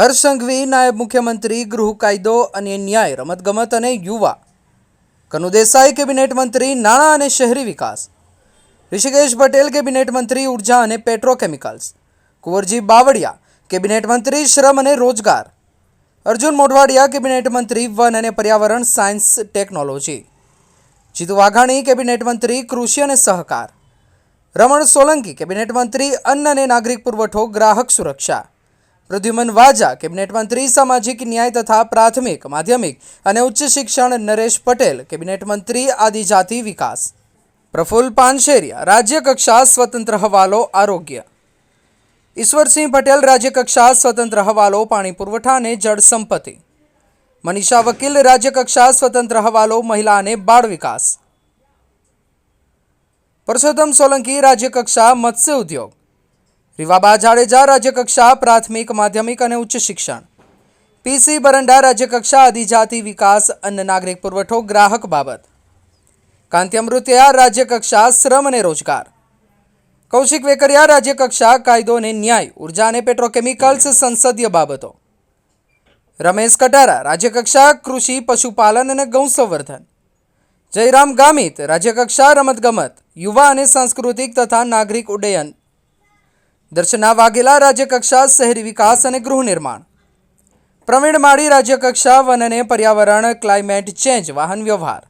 હર્ષ સંઘવી નાયબ મુખ્યમંત્રી, ગૃહ કાયદો અને ન્યાય, રમતગમત અને યુવા. કનુદેસાઈ કેબિનેટ મંત્રી, નાણાં અને શહેરી વિકાસ. ઋષિકેશ પટેલ કેબિનેટ મંત્રી, ઊર્જા અને પેટ્રોકેમિકલ્સ. કુંવરજી બાવળિયા, કેબિનેટ મંત્રી, શ્રમ અને રોજગાર. અર્જુન મોઢવાડિયા, કેબિનેટ મંત્રી, વન અને પર્યાવરણ, science, technology. Jitu Vaghani, cabinet મંત્રી, કૃષિ અને સહકાર. રમણ સોલંકી, કેબિનેટ મંત્રી, અન્ન અને નાગરિક પુરવઠો, ગ્રાહક સુરક્ષા. પ્રદ્યુમન વાજા કેબિનેટ મંત્રી સામાજિક ન્યાય તથા પ્રાથમિક, માધ્યમિક અને ઉચ્ચ શિક્ષણ નરેશ પટેલ, કેબિનેટ મંત્રી આદિજાતિ વિકાસ. પ્રફુલ્લ પાનશેરિયા રાજ્ય કક્ષા સ્વતંત્ર હવાલો, આરોગ્ય. ઈશ્વરસિંહ પટેલ રાજ્ય કક્ષા સ્વતંત્ર હવાલો, પાણી પુરવઠા અને જળ સંપત્તિ. મનીષા વકીલ રાજ્ય કક્ષા સ્વતંત્ર હવાલો, મહિલા અને બાળ વિકાસ. પરસોત્તમ સોલંકી રાજ્ય કક્ષા મત્સ્ય ઉદ્યોગ. રીવાબા જાડેજા રાજ્યકક્ષા પ્રાથમિક, માધ્યમિક અને ઉચ્ચ શિક્ષણ. પીસી બરંડા રાજ્યકક્ષા આદિજાતિ વિકાસ, અન્ન નાગરિક પુરવઠો, ગ્રાહક બાબત. કાંતિ અમૃતિયા રાજ્ય શ્રમ અને રોજગાર. કૌશિક વેકરિયા રાજ્યકક્ષા કાયદો અને ન્યાય, ઊર્જા અને પેટ્રોકેમિકલ્સ સંસદીય બાબતો. રમેશ કટારા રાજ્યકક્ષા કૃષિ, પશુપાલન અને ગૌ સંવર્ધન જયરામ ગામિત રાજ્યકક્ષા રમતગમત, યુવા અને સાંસ્કૃતિક તથા નાગરિક ઉડ્ડયન. દર્શના વાઘેલા રાજ્યકક્ષા શહેરી વિકાસ અને ગૃહ નિર્માણ. પ્રવીણ માળી રાજ્યકક્ષા વન અને પર્યાવરણ, ક્લાઇમેટ ચેન્જ, વાહન વ્યવહાર.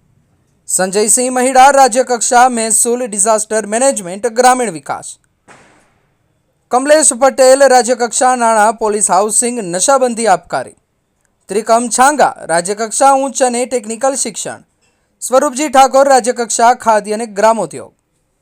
સંજયસિંહ મહિડા રાજ્યકક્ષા મહેસૂલ ડિઝાસ્ટર મેનેજમેન્ટ, ગ્રામીણ વિકાસ. કમલેશ પટેલ રાજ્યકક્ષા નાણાં, પોલીસ હાઉસિંગ, નશાબંધી આબકારી ત્રિકમ છાંગા રાજ્યકક્ષા ઉચ્ચ અને ટેકનિકલ શિક્ષણ. સ્વરૂપજી ઠાકોર રાજ્યકક્ષા ખાદ્ય અને ગ્રામોદ્યોગ.